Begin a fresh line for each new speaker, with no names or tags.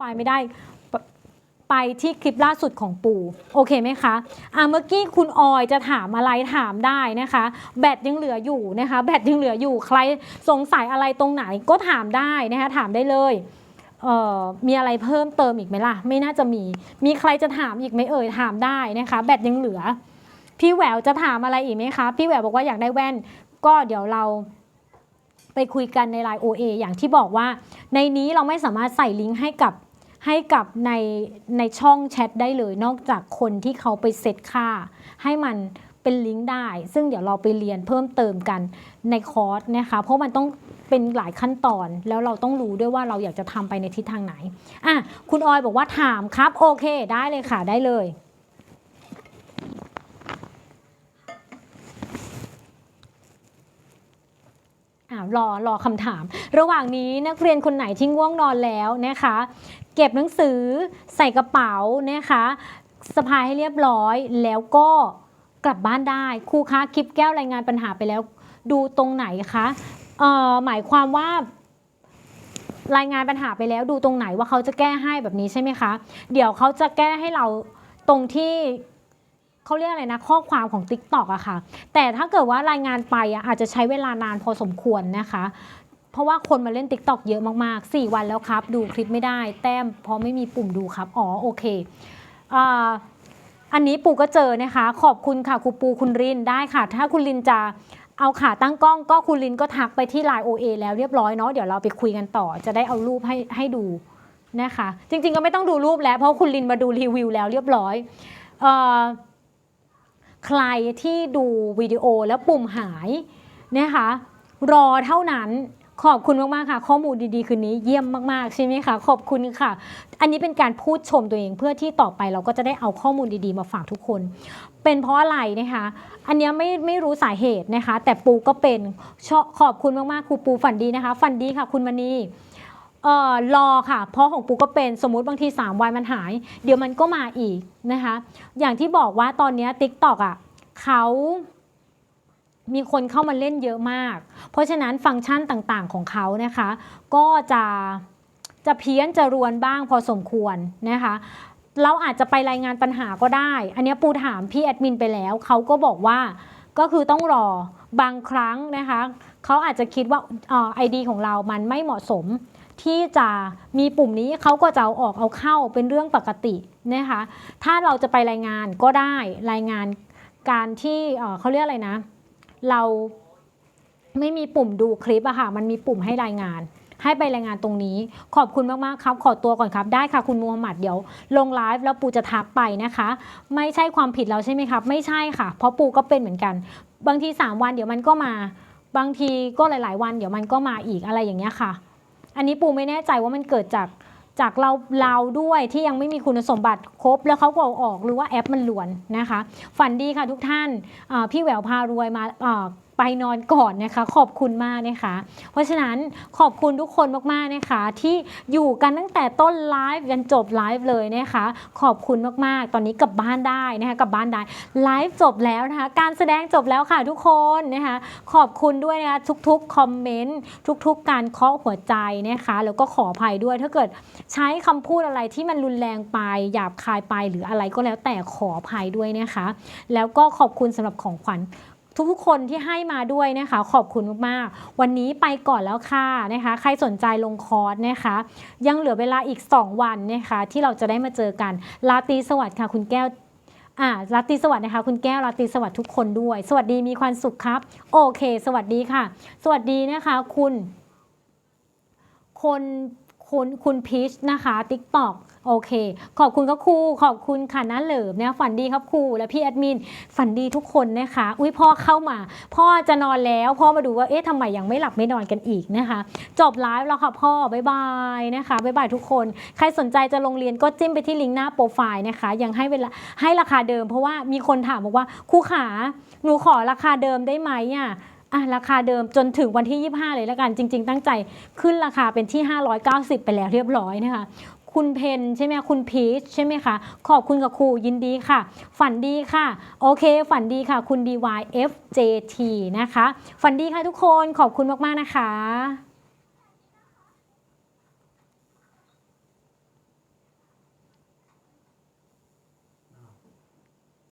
ไปไม่ได้ปไปที่คลิปล่าสุดของปู่โอเคไหมคะอะเมื่อกี้คุณออยจะถามอะไรถามได้นะคะ แบตยังเหลืออยู่นะคะ แบตยังเหลืออยู่ใครสงสัยอะไรตรงไหนก็ถามได้นะคะถามได้เลยเอ่อมีอะไรเพิ่มเติมอีกไหมล่ะ ไม่น่าจะมี มีใครจะถามอีกไหมเอ่ยถามได้นะคะ แบตยังเหลือ พี่แหววจะถามอะไรอีกไหมคะ พี่แหววบอกว่าอยากได้แว่น ก็เดี๋ยวเราไปคุยกันในไลน์ OA อย่างที่บอกว่าในนี้เราไม่สามารถใส่ลิงก์ให้กับ ให้กับในในช่องแชทได้เลย นอกจากคนที่เขาไปเซตค่า ให้มันเป็นลิงก์ได้ ซึ่งเดี๋ยวเราไปเรียนเพิ่มเติมกันในคอร์สนะคะเพราะมันต้องเป็นหลายขั้นตอนแล้วเราต้องรู้ด้วยว่าเราอยากจะทำไปในทิศทางไหนอะคุณออยบอกว่าถามครับ โอเค ได้เลยค่ะได้เลยอ่ารอรอคำถาม ระหว่างนี้นักเรียนคนไหนที่ง่วงนอนแล้วนะคะ เก็บหนังสือใส่กระเป๋านะคะสะพายให้เรียบร้อยแล้วก็กลับบ้านได้ครูคะคลิปแก้วรายงานปัญหาไปแล้ว ดูตรงไหนคะเอ่อหมายความว่ารายงานปัญหาไปแล้วดูตรงไหนว่าเขาจะแก้ให้แบบนี้ใช่ไหมคะ เดี๋ยวเขาจะแก้ให้เราตรงที่เขาเรียกอะไรนะข้อความของ Tik t o อกอะค่ะ แต่ถ้าเกิดว่ารายงานไปอะอาจจะใช้เวลานานพอสมควรนะคะ เพราะว่าคนมาเล่น Tik t o อกเยอะมากๆ 4 วันแล้วครับ ดูคลิปไม่ได้ แต้มเพราะไม่มีปุ่มดูครับ อ๋อโอเคอ่าอันนี้ปูก็เจอนะคะ ขอบคุณค่ะครูปูคุณรินได้ค่ะ ถ้าคุณรินจะเอาขาตั้งกล้องก็คุณรินก็ทักไปที่ไลน์ OA แล้วเรียบร้อยเนาะเดี๋ยวเราไปคุยกันต่อ จะได้เอารูปให้ให้ดูนะคะ จริงๆก็ไม่ต้องดูรูปแล้ว เพราะคุณรินมาดูรีวิวแล้วเรียบร้อยออใครที่ดูวิดีโอแล้วปุ่มหายนะคะรอเท่านั้น ขอบคุณมากๆค่ะ ข้อมูลดีๆ คืนนี้เยี่ยมมากๆใช่ไหมคะขอบคุณค่ะ อันนี้เป็นการพูดชมตัวเองเพื่อที่ต่อไปเราก็จะได้เอาข้อมูลดีๆ มาฝากทุกคน เป็นเพราะอะไรนะคะ อันนี้ไม่ไม่รู้สาเหตุนะคะ แต่ปูก็เป็นชอบขอบคุณมากๆครูปูฝันดีนะคะฝันดีค่ะ คุณมณีเอ่อรอค่ะ เพราะของปูก็เป็นสมมุติบางที 3 วันมันหาย เดี๋ยวมันก็มาอีกนะคะ อย่างที่บอกว่าตอนนี้ t ิ k t o k อะเขา มีคนเข้ามาเล่นเยอะมาก เพราะฉะนั้นฟังก์ชันต่างๆของเขานะคะ ก็จะจะเพี้ยนจะรวนบ้างพอสมควรนะคะเราอาจจะไปรายงานปัญหาก็ได้ อันนี้ปูถามพี่แอดมินไปแล้ว เขาก็บอกว่าก็คือต้องรอบางครั้งนะคะเขาอาจจะคิดว่าไอดีของเรามันไม่เหมาะสมที่จะมีปุ่มนี้เขาก็จะเอาออกเอาเข้าเป็นเรื่องปกตินะคะถ้าเราจะไปรายงานก็ได้รายงานการที่เขาเรียกอะไรนะ เราไม่มีปุ่มดูคลิปอะค่ะ มันมีปุ่มให้รายงาน ให้ไปรายงานตรงนี้ ขอบคุณมากๆครับ ขอตัวก่อนครับ ได้ค่ะคุณมูฮัมหมัดเดี๋ยวลงไลฟ์แล้วปูจะทักไปนะคะ ไม่ใช่ความผิดเราใช่ไหมครับ ไม่ใช่ค่ะ เพราะปูก็เป็นเหมือนกัน บางที 3 วันเดี๋ยวมันก็มา บางทีก็หลาย ๆ วันเดี๋ยวมันก็มาอีกอะไรอย่างเงี้ยค่ะ อันนี้ปูไม่แน่ใจว่ามันเกิดจาก จากเราเราด้วยที่ยังไม่มีคุณสมบัติครบ แล้วเขาก็เอาออกหรือว่าแอปมันหลวนนะคะ ฝันดีค่ะทุกท่านพี่แหววพารวยมาอ่า ไปนอนก่อนนะคะ ขอบคุณมากนะคะ เพราะฉะนั้นขอบคุณทุกคนมากๆนะคะ ที่อยู่กันตั้งแต่ต้นไลฟ์ยันจบไลฟ์เลยนะคะ ขอบคุณมากๆ ตอนนี้กลับบ้านได้นะคะกลับบ้านได้ไลฟ์จบแล้วนะคะ การแสดงจบแล้วค่ะทุกคนนะคะ ขอบคุณด้วยนะคะทุกๆคอมเมนต์ทุกๆ การเคาะหัวใจนะคะ แล้วก็ขออภัยด้วยถ้าเกิดใช้คำพูดอะไรที่มันรุนแรงไปหยาบคายไปหรืออะไรก็แล้วแต่ขออภัยด้วยนะคะ แล้วก็ขอบคุณสำหรับของขวัญ ทุกๆคนที่ให้มาด้วยนะคะ ขอบคุณมากๆ วันนี้ไปก่อนแล้วค่ะนะคะ ใครสนใจลงคอร์สนะคะ ยังเหลือเวลาอีก 2 วันนะคะ ที่เราจะได้มาเจอกันลาตีสวัสดิ์ค่ะ คุณแก้วอ่าลาตรีสวัสดิ์นะคะ คุณแก้วลาตรีสวัสดิ์ทุกคนด้วย สวัสดีมีความสุขครับ โอเค สวัสดีค่ะ สวัสดีนะคะ คุณ คนคุณคุณพีชนะคะติ๊กตอก โอเค ขอบคุณครับครู ขอบคุณค่ะน้าเหลิมเนี่ยฝันดีครับครู และพี่แอดมิน ฝันดีทุกคนนะคะ อุ้ยพ่อเข้ามา พ่อจะนอนแล้ว พ่อมาดูว่า เอ๊ะทำไมยังไม่หลับไม่นอนกันอีกนะคะ จบไลฟ์แล้วค่ะพ่อ บ๊ายบายนะคะ บ๊ายบายทุกคน ใครสนใจจะลงเรียนก็จิ้มไปที่ลิงก์หน้าโปรไฟล์นะคะ ยังให้เวลา ให้ราคาเดิม เพราะว่ามีคนถามบอกว่า ครูขา หนูขอราคาเดิมได้ไหมอะอะราคาเดิมจนถึงวันที่ 25 เลยแล้วกัน จริง ๆ ตั้งใจขึ้นราคาเป็นที่ 590 ไปแล้วเรียบร้อยนะคะ คุณเพนใช่ไหมคุณพีชใช่ไหมคะ ขอบคุณกับครูยินดีค่ะ ฝันดีค่ะ โอเค ฝันดีค่ะ คุณ DYFJT นะคะ ฝันดีค่ะทุกคนขอบคุณมาก ๆ นะคะ